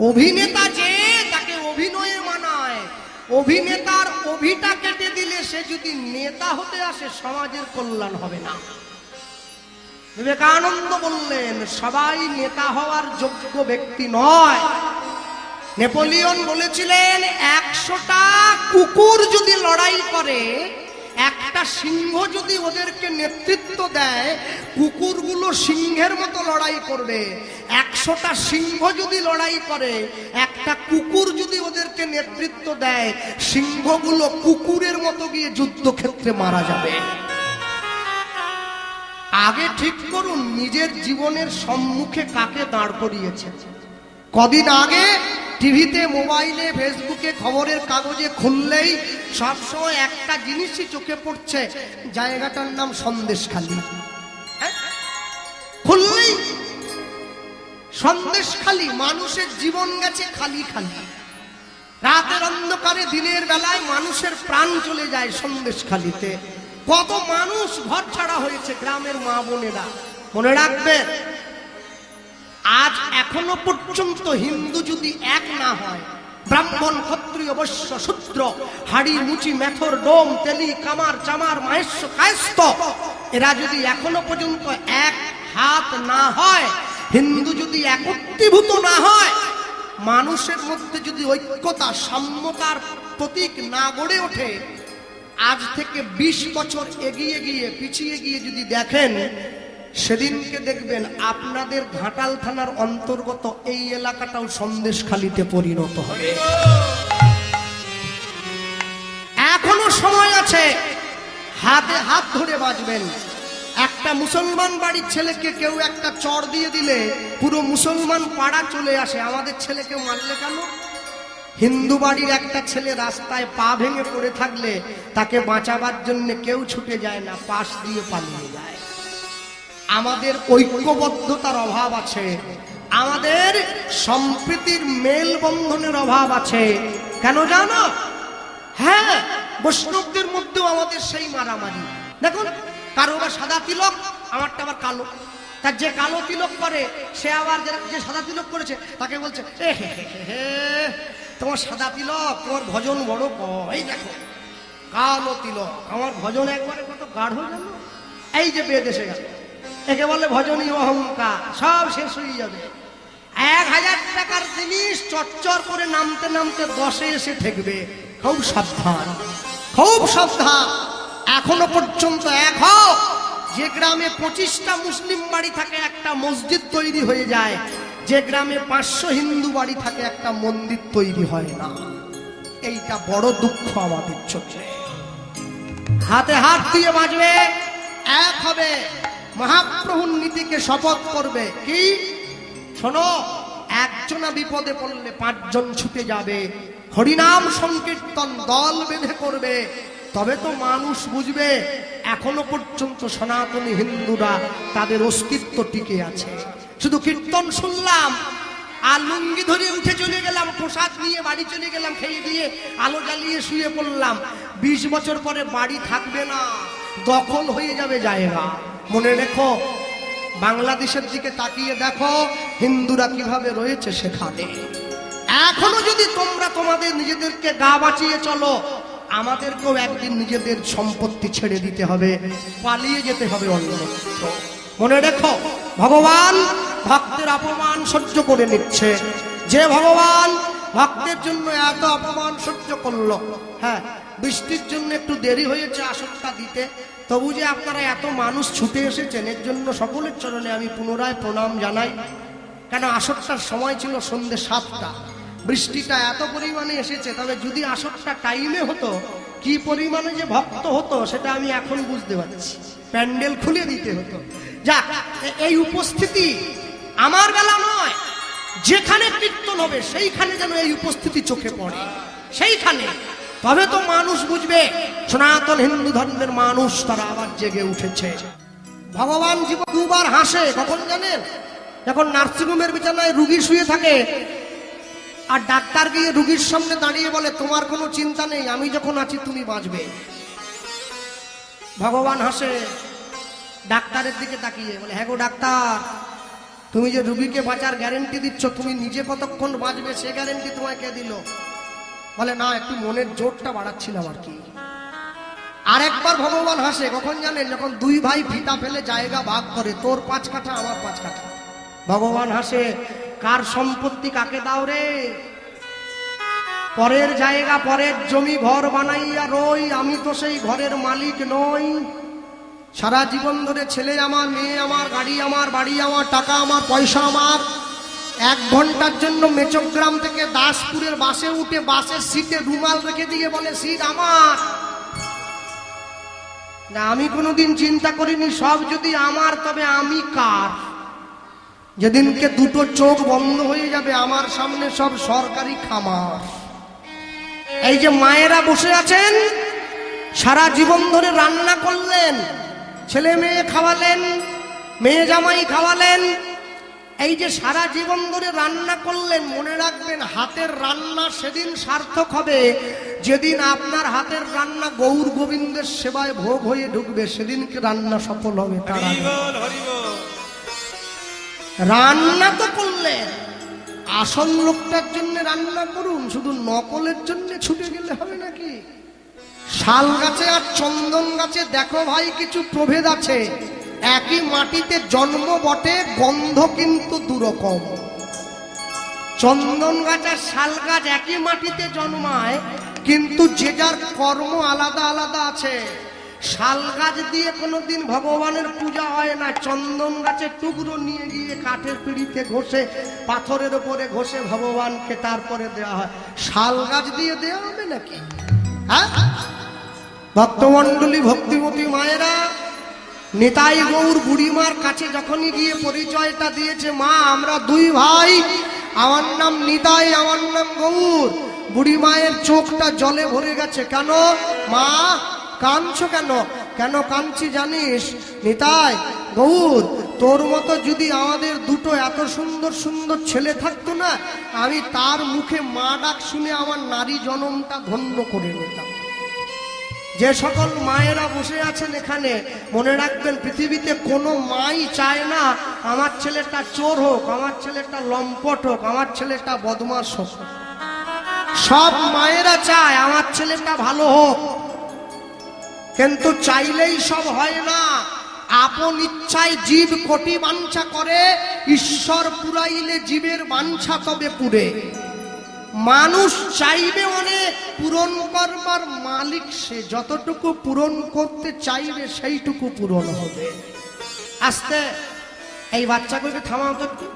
অভিনেতা যে তাকে অভিনয়ে মানায়, অভিনেতার অভিটা কেটে দিলে সে যদি নেতা হতে আসে, সমাজের কল্যাণ হবে না। বিবেকানন্দ বললেন, সবাই নেতা হওয়ার যোগ্য ব্যক্তি নয়। নেপোলিয়ন বলেছিলেন, একশোটা কুকুর যদি লড়াই করে একটা সিংহ যদি ওদেরকে নেতৃত্ব দেয়, কুকুরগুলো সিংহের মতো লড়াই করবে। একশোটা সিংহ যদি লড়াই করে, একটা কুকুর যদি ওদেরকে নেতৃত্ব দেয়, সিংহগুলো কুকুরের মতো গিয়ে যুদ্ধক্ষেত্রে মারা যাবে। আগে ঠিক করুন, নিজের জীবনের সম্মুখে কাকে দাঁড় করিয়েছে কদিন আগে টিভিতে, মোবাইলে, ফেসবুকে খবরের কাগজে খুললেই সবসময় একটা জিনিসই চোখে পড়ছে, জায়গাটার নাম সন্দেশখালী। হ্যাঁ? খুললেই সন্দেশখালী, মানুষের জীবন গেছে খালি খালি। রাতের অন্ধকারে, দিনের বেলায় মানুষের প্রাণ চলে যায় সন্দেশখালিতে। কত মানুষ ঘর ছাড়া হয়েছে গ্রামের মা বোনেরা। মনে রাখবেন আজ এখনও পর্যন্ত হিন্দু যদি এক না হয়, ব্রাহ্মণ ক্ষত্রিয়, বৈশ্য, শূদ্র, হাড়ি, মুচি, মেথর, ডোম, তেলি, কামার, চামার, মাহেশ্ব কায়স্ত এরা যদি এখনও পর্যন্ত এক হাত না হয়, হিন্দু যদি একত্রীভূত না হয়, মানুষের মধ্যে যদি ঐক্যতা, সাম্যতার প্রতীক না গড়ে ওঠে, আজ থেকে ২০ বছর এগিয়ে গিয়ে, পিছিয়ে গিয়ে যদি দেখেন সেদিনকে দেখবেন আপনাদের ঘাটাল থানার অন্তর্গত এই এলাকাটাও সন্দেশখালিতে পরিণত হবে এখনও সময় আছে। হাতে হাত ধরে বাঁচবেন। একটা মুসলমান বাড়ির ছেলেকে কেউ একটা চর দিয়ে দিলে পুরো মুসলমান পাড়া চলে আসে। আমাদের ছেলেকে মারলে কেন? হিন্দু বাড়ির একটা ছেলে রাস্তায় পা ভেঙে পড়ে থাকলে তাকে বাঁচাবার জন্য কেউ ছুটে যায় না, পাশ দিয়ে পালিয়ে যায়। আমাদের ঐক্যবদ্ধতার অভাব আছে। আমাদের সম্প্রীতির মেল বন্ধনের অভাব আছে। কেন জানো? হ্যাঁ বৈষ্ণবদের মধ্যেও আমাদের সেই মারামারি। দেখুন, কারও বা সাদা তিলক, আমারটা আবার কালো। তার যে কালো তিলক করে, সে আবার যে- সাদা তিলক করেছে, তাকে বলছে তোমার সাদা তিলক, তোমার ভজন বড় কম। এই দেখো, কালো তিলক, আমার ভজন একবারে কত গাঢ় জানো? এই যে বেদ এসে গেল। একে বলে ভজনী অহংকার, সব শেষ হয়ে যাবে। এক হাজার টাকার জিনিস চচ্চর করে নামতে নামতে দশে এসে ঠেকবে। খুব সাবধান খুব সাবধান। এখনও পর্যন্ত এক হও। যে গ্রামে পঁচিশটা মুসলিম বাড়ি থাকে, একটা মসজিদ তৈরি হয়ে যায়। যে গ্রামে পাঁচশো হিন্দু বাড়ি থাকে, একটা মন্দির তৈরি হয় না। এইটা বড় দুঃখ আমাদের চোখে হাতে হাত দিয়ে বাঁচবে এক হবে। মহাপ্রভুর নীতিকে শপথ করবে কি? শোনো, একজনা বিপদে পড়লে পাঁচজন ছুটে যাবে। হরিনাম সংকীর্তন দল বেঁধে করবে। তবে তো মানুষ বুঝবে, এখনও পর্যন্ত সনাতনী হিন্দুরা তাদের অস্তিত্ব টিকে আছে। শুধু কীর্তন শুনলাম, আর লুঙ্গি ধরে উঠে চলে গেলাম, প্রসাদ নিয়ে বাড়ি চলে গেলাম, খেয়ে দিয়ে আলো জ্বালিয়ে শুয়ে পড়লাম। বিশ বছর পরে বাড়ি থাকবে না, দখল হয়ে যাবে জায়গা। মনে রেখো, বাংলাদেশের দিকে তাকিয়ে দেখো, হিন্দুরা কীভাবে রয়েছে সেখানে। এখনও যদি তোমরা তোমাদের নিজেদেরকে গা বাঁচিয়ে চলো, আমাদেরকেও একদিন নিজেদের সম্পত্তি ছেড়ে দিতে হবে, পালিয়ে যেতে হবে অন্যত্র মনে রেখো, ভগবান ভক্তের অপমান সহ্য করে নিচ্ছে। যে ভগবান ভক্তের জন্য এত অপমান সহ্য করল হ্যাঁ বৃষ্টির জন্য একটু দেরি হয়েছে আসনটা দিতে। তবু যে আপনারা এত মানুষ ছুটে এসেছেন, এর জন্য সকলের চরণে আমি পুনরায় প্রণাম জানাই। কেন আসরটার সময় ছিল সন্ধ্যে সাতটা। বৃষ্টিটা এত পরিমাণে এসেছে, তবে যদি আসরটা টাইমে হতো, কি পরিমাণে যে ভক্ত হতো, সেটা আমি এখন বুঝতে পারছি। প্যান্ডেল খুলে দিতে হতো। যাক এই উপস্থিতি আমার বেলা নয়, যেখানে কীর্তন হবে, সেইখানে যেন এই উপস্থিতি চোখে পড়ে। সেইখানে তবে তো মানুষ বুঝবে, সনাতন হিন্দু ধর্মের মানুষ তারা আবার জেগে উঠেছে। ভগবান জীব দুবার হাসে, কখন জানেন? যখন নার্সিংহোমের বিছানায় রুগী শুয়ে থাকে আর ডাক্তার গিয়ে রুগীর সামনে দাঁড়িয়ে বলে, তোমার কোনো চিন্তা নেই, আমি যখন আছি তুমি বাঁচবে। ভগবান হাসে, ডাক্তারের দিকে তাকিয়ে বলে হ্যাঁ গো ডাক্তার, তুমি যে রুগীকে বাঁচার গ্যারেন্টি দিচ্ছ, তুমি নিজে কতক্ষণ বাঁচবে, সে গ্যারেন্টি তোমায় কে দিল? বলে, না, একটু মনের জোরটা বাড়াচ্ছিলাম আর কি। আর একবার ভগবান হাসে, কখন জানেন, যখন দুই ভাই ফিতা ফেলে জায়গা ভাগ করে, তোর পাঁচ কাঠা, আমার পাঁচ কাঠা। ভগবান হাসে, কার সম্পত্তি কাকে দাও রে? পরের জায়গা, পরের জমি ঘর বানাইয়া রই, আমি তো সেই ঘরের মালিক নই। সারা জীবন ধরে ছেলে আমার, মেয়ে আমার, গাড়ি আমার, বাড়ি আমার, টাকা আমার, পয়সা আমার। এক ঘণ্টার জন্য মেচগ্রাম থেকে দাসপুরের বাসে উঠে বাসের সিটে রুমাল রেখে দিয়ে বলে, সিট আমার। না, আমি কোনোদিন চিন্তা করিনি, সব যদি আমার, তবে আমি কার? যেদিনকে দুটো চোখ বন্ধ হয়ে যাবে, আমার সামনে সব সরকারি খামার। এই যে মায়েরা বসে আছেন, সারা জীবন ধরে রান্না করলেন, ছেলে মেয়ে খাওয়ালেন, মেয়ে জামাই খাওয়ালেন এই যে সারা জীবন ধরে রান্না করলেন মনে রাখবেন হাতের রান্না সেদিন সার্থক হবে। যেদিন আপনার হাতের রান্না গৌর গোবিন্দের সেবায় ভোগ হয়ে ঢুকবে সেদিনকে রান্না সফল হবে তার রান্না তো করলেন। আসল লোকটার জন্য রান্না করুন শুধু নকলের জন্য ছুটে গেলে হবে নাকি? শাল গাছে আর চন্দন গাছে দেখো ভাই কিছু প্রভেদ আছে। একই মাটিতে জন্ম বটে, গন্ধ কিন্তু দুরকম। চন্দন গাছ আর শাল গাছ একই মাটিতে জন্মায়, কিন্তু যে যার কর্ম আলাদা আলাদা আছে। শাল গাছ দিয়ে কোনোদিন ভগবানের পূজা হয় না, চন্দন গাছের টুকরো নিয়ে গিয়ে কাঠের পিড়িতে ঘষে, পাথরের উপরে ঘষে ভগবানকে তারপরে দেওয়া হয়। শাল গাছ দিয়ে দেওয়া হবে নাকি? হ্যাঁ? ভক্তমণ্ডলী, ভক্তিমতী মায়েরা নিতাই গৌর বুড়িমার কাছে যখনই গিয়ে পরিচয়টা দিয়েছে, মা, আমরা দুই ভাই, আমার নাম নিতাই, আমার নাম গৌর। বুড়ি মায়ের চোখটা জলে ভরে গেছে। কেন? মা, কাঁদছো কেন? কেন কাঁদছি জানিস? নিতাই, গৌর, তোর মতো যদি আমাদের দুটো এত সুন্দর সুন্দর ছেলে থাকতো না, আমি তার মুখে মা ডাক শুনে আমার নারী জনমটা ধন্য করে নিতাম। যে সকল মায়েরা বসে আছেন এখানে, মনে রাখবেন পৃথিবীতে কোনো মাই চায় না, আমার ছেলেটা চোর হোক, আমার ছেলেটা লম্পট হোক, আমার ছেলেটা বদমাস হোক। সব মায়েরা চায় আমার ছেলেটা ভালো হোক। কিন্তু চাইলেই সব হয় না। আপন ইচ্ছায় জীব কোটি বাঞ্ছা করে, ঈশ্বর পুরাইলে জীবের বাঞ্ছা তবে পুরে মানুষ চাইবে অনেক পূরণ করবার মালিক, সে যতটুকু পূরণ করতে চাইবে সেইটুকু পূরণ হবে। আস্তে, এই বাচ্চাগুলোকে থামাও তো একটু।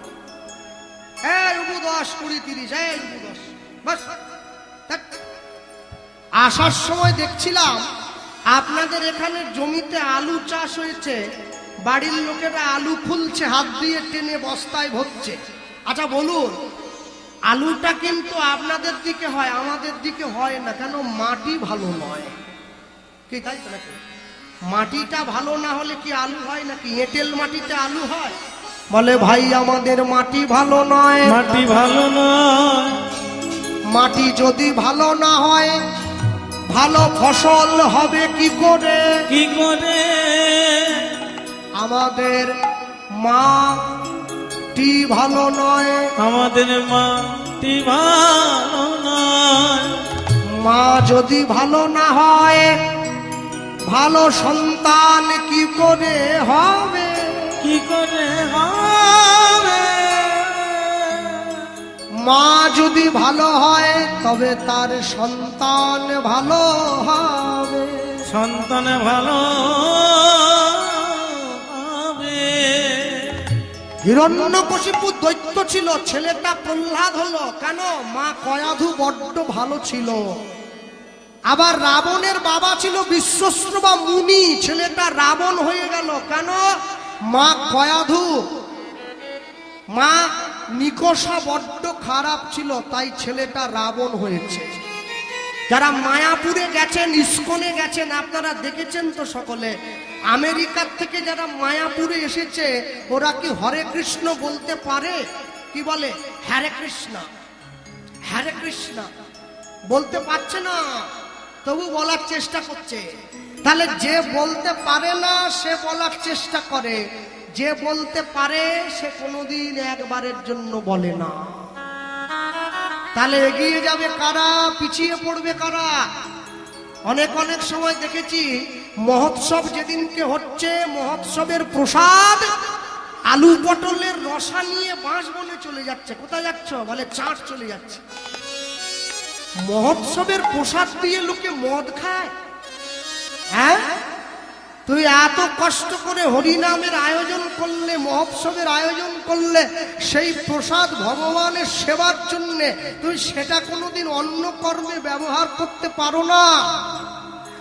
দশ কুড়ি তিরিশ দশ আসার সময় দেখছিলাম আপনাদের এখানে জমিতে আলু চাষ হয়েছে, বাড়ির লোকেরা আলু খুলছে, হাত দিয়ে টেনে বস্তায় ভরছে। আচ্ছা বলুন আলুটা কিন্তু আপনাদের দিকে হয় আমাদের দিকে হয় না। কেন? মাটি ভালো নয়। কি তাই তো নাকি? মাটিটা ভালো না হলে কি আলু হয় নাকি? এঁটেল মাটিতে আলু হয়? বলে ভাই আমাদের মাটি ভালো নয়। মাটি ভালো নয়। মাটি যদি ভালো না হয় ভালো ফসল হবে কি করে? কি করে? আমাদের মাটি ভালো নয়। আমাদের মাটি ভালো নয়। মা যদি ভালো না হয় ভালো সন্তান কি করে হবে? কি করে হবে? মা যদি ভালো হয় তবে তার সন্তান ভালো হবে। সন্তান ভালো হিরণ্যকশিপু দৈত্য ছিল, ছেলেটা প্রহ্লাদ হলো। কেন? মা কয়াধু বড্ড ভালো ছিল। আবার রাবণের বাবা ছিল বিশ্বস্ত বা মুনি, ছেলেটা রাবণ হয়ে গেল। কেন? মা কয়াধু, মা নিকষা বড্ড খারাপ ছিল, তাই ছেলেটা রাবণ হয়েছে। যারা মায়াপুরে গেছেন, ইস্কনে গেছেন, আপনারা দেখেছেন তো সকলে আমেরিকার থেকে যারা মায়াপুরে এসেছে, ওরা কি হরে কৃষ্ণ বলতে পারে? কি বলে? হ্যারে কৃষ্ণ। হ্যারে কৃষ্ণ। বলতে পারছে না। তবু বলার চেষ্টা করছে। তাহলে যে বলতে পারে না, সে বলার চেষ্টা করে। যে বলতে পারে, সে কোনোদিন একবারের জন্য বলে না। তাহলে এগিয়ে যাবে কারা? পিছিয়ে পড়বে কারা? অনেক অনেক সময় দেখেছি মহোৎসব যেদিনকে হচ্ছে, মহোৎসবের প্রসাদ, আলু পটলের রসা নিয়ে বাঁশ বনে চলে যাচ্ছে। কোথায় যাচ্ছ? বলে চাঁদ চলে যাচ্ছে। মহোৎসবের প্রসাদ দিয়ে লোকে মদ খায়। হ্যাঁ? তুই এত কষ্ট করে হরিনামের আয়োজন করলে, মহোৎসবের আয়োজন করলে, সেই প্রসাদ ভগবানের সেবার জন্যে তুই সেটা কোনোদিন অন্য কর্মে ব্যবহার করতে পারো না।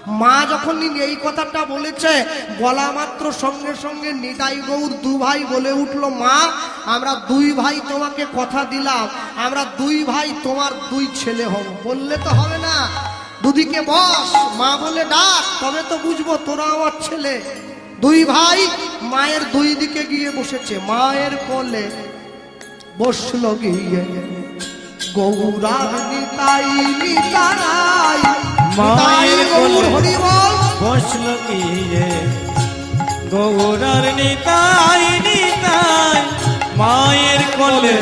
মা যখন এই কথাটা বলেছে, বলা মাত্র সঙ্গে সঙ্গে নিতাই গৌর দু ভাই বলে উঠল, মা, আমরা দুই ভাই তোমাকে কথা দিলাম, আমরা দুই ভাই তোমার দুই ছেলে হব। বললে তো হবে না। দুদিকে বস, মা বলে, ডাক, তবে তো বুঝব তোরা আমার ছেলে। দুই ভাই মায়ের দুই দিকে গিয়ে বসেছে, মায়ের কোলে বসল গিয়ে। গৌরার নিতাই নিতাই মায়ের কোলে। বসল কি রে গৌরার নিতাই নিতাই মায়ের কোলে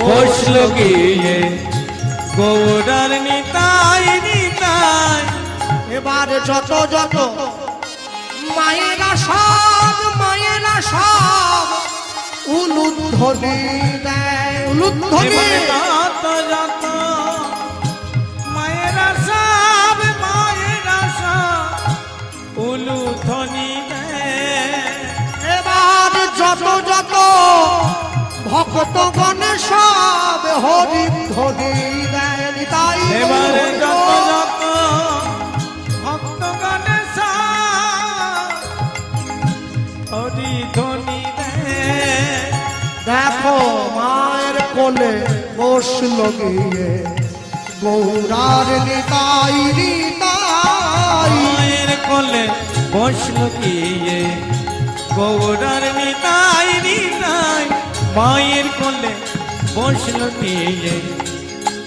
বসল কি রে গৌরার নিতাই নিতাই এবার যত যত মায়েরা সব মায়েরা সব উলুধ্বনি দেয়। উলুধ্বনি। ভক্ত গণে সব হরি দেয় নিতাই এবারে ভক্ত গণেশ হরি ধ্বনি দেখো মায়ের কোলে বসল গিয়ে গৌরার নিতাই নিতাই। মায়ের কোলে বসল কিয়ে গৌরার নিতাই নিতাই মায়ের কোলে বসল কিয়ে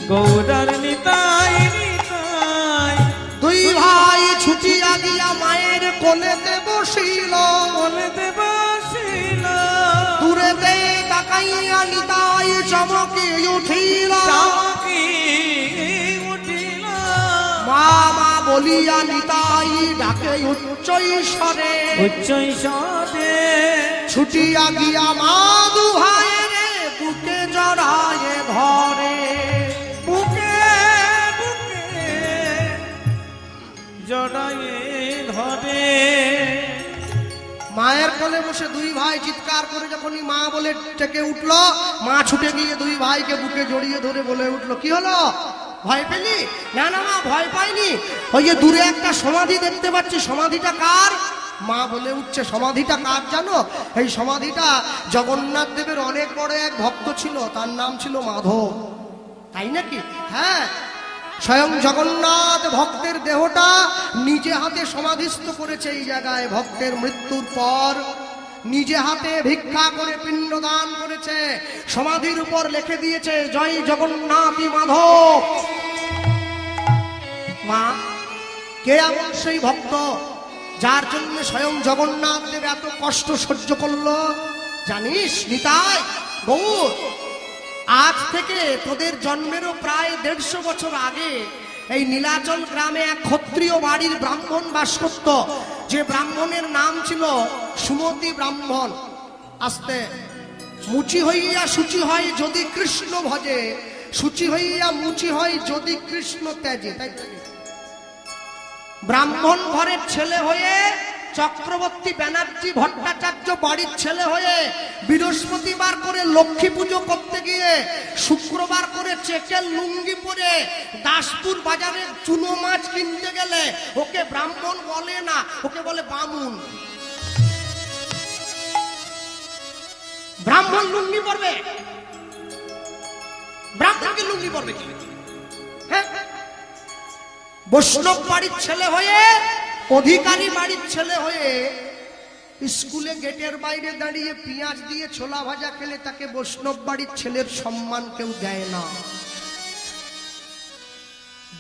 গৌরার নিতাই নিতাই। দুই ভাই ছুটিয়া গিয়া মায়ের কোলেতে বসিল। কোলে দেবাসিল দূরে দে তাকাইয়া নিতাই চমকে উঠিল। চামকি উঠিল। মা মা বলিয়া নিতাই ডাকে উচ্চ স্বরে উচ্চ ঈশ্বরে ছুটিয়া গিয়া মা দু ভাইয়ের বুকে জড়ায় ধরে বুকে বুকে জড়ায়ে ধরে। মায়ের কোলে বসে দুই ভাই চিৎকার করে যখনই মা বলে ডেকে উঠল মা ছুটে গিয়ে দুই ভাইকে বুকে জড়িয়ে ধরে বলে উঠল কি হলো? ভয় পেলি? না না মা ভয় পাইনি। ওই যে দূরে একটা সমাধি দেখতে পাচ্ছি সমাধিটা কার? মা বলে উঠছে, সমাধিটা কার জানো? এই সমাধিটা জগন্নাথ দেবের অনেক বড় এক ভক্ত ছিল, তার নাম ছিল মাধব। তাই নাকি? হ্যাঁ। স্বয়ং জগন্নাথ ভক্তের দেহটা নিজে হাতে সমাধিস্থ করেছে এই জায়গায়। ভক্তের মৃত্যুর পর নিজে হাতে ভিক্ষা করে পিণ্ডদান করেছে। সমাধির উপর লিখে দিয়েছে, জয় জগন্নাথী মাধব। মা, কে এমন সেই ভক্ত? যার জন্য স্বয়ং জগন্নাথ দেব এত কষ্ট সহ্য করল, জানিস নিতাই, গৌর, আজ থেকে তোদের জন্মেরও প্রায় দেড়শো বছর আগে এই নীলাচল গ্রামে এক ক্ষত্রিয় বাড়ির ব্রাহ্মণ বাস করত, যে ব্রাহ্মণের নাম ছিল সুমতি ব্রাহ্মণ আস্তে, মুচি হইয়া সূচি হয় যদি কৃষ্ণ ভজে, সূচি হইয়া মুচি হয় যদি কৃষ্ণ ত্যাজে তাই? ব্রাহ্মণ ঘরের ছেলে হয়ে চক্রবর্তী ব্যানার্জি ভট্টাচার্য বাড়ির ছেলে হয়ে বৃহস্পতিবার করে লক্ষ্মী পুজো করতে গিয়ে শুক্রবার করে চেকের লুঙ্গি পরে দাসপুর বাজারে চুনো মাছ কিনতে গেলে ওকে ব্রাহ্মণ বলে না, ওকে বলে বামুন। ব্রাহ্মণ লুঙ্গি পরবে। ব্রাহ্মণকে লুঙ্গি পরবে কি বৈষ্ণব বাড়ির ছেলে হয়ে, অধিকারী বাড়ির ছেলে হয়ে স্কুলে গেটের বাইরে দাঁড়িয়ে পেঁয়াজ দিয়ে ছোলা ভাজা খেলে তাকে বৈষ্ণব বাড়ির ছেলের সম্মান কেউ দেয় না।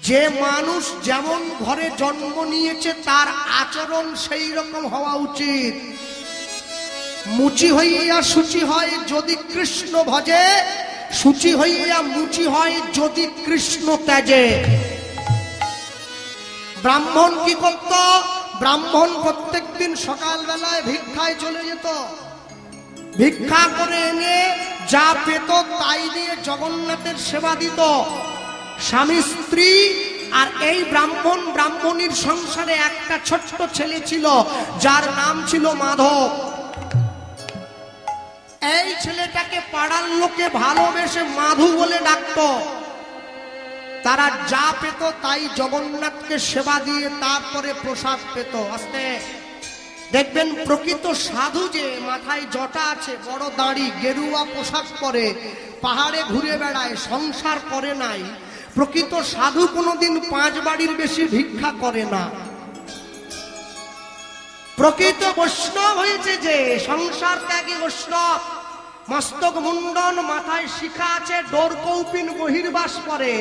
যে মানুষ যেমন ঘরে জন্ম নিয়েছে, তার আচরণ সেই রকম হওয়া উচিত। মুচি হইয়া সূচি হয় যদি কৃষ্ণ ভজে, সূচি হইয়া মুচি হয় যদি কৃষ্ণ ত্যাজে। ব্রাহ্মণ কি করত? ব্রাহ্মণ প্রত্যেক প্রত্যেকদিন সকালবেলায় ভিক্ষায় চলে যেত। ভিক্ষা করে এনে যা পেত তাই দিয়ে জগন্নাথের সেবা দিত। স্বামী, স্ত্রী আর এই ব্রাহ্মণ, ব্রাহ্মণীর সংসারে একটা ছোট্ট ছেলে ছিল, যার নাম ছিল মাধব। এই ছেলেটাকে পাড়ার লোকে ভালোবেসে মাধু বলে ডাকতো। তারা যা পেত তাই জগন্নাথকে সেবা দিয়ে তারপরে প্রসাদ পেত। আস্তে। দেখবেন প্রকৃত সাধু যে, মাথায় জটা আছে, বড় দাড়ি, গেরুয়া পোশাক পরে, পাহাড়ে ঘুরে বেড়ায়, সংসার করে নাই, প্রকৃত সাধু কোনোদিন পাঁচ বাড়ির বেশি ভিক্ষা করে না। প্রকৃত বৈষ্ণব হয়েছে যে, সংসার ত্যাগী বৈষ্ণব। মস্তক মুন্ডন মাথায় শিখা আছে, ডোর কৌপিন বহির্বাস করে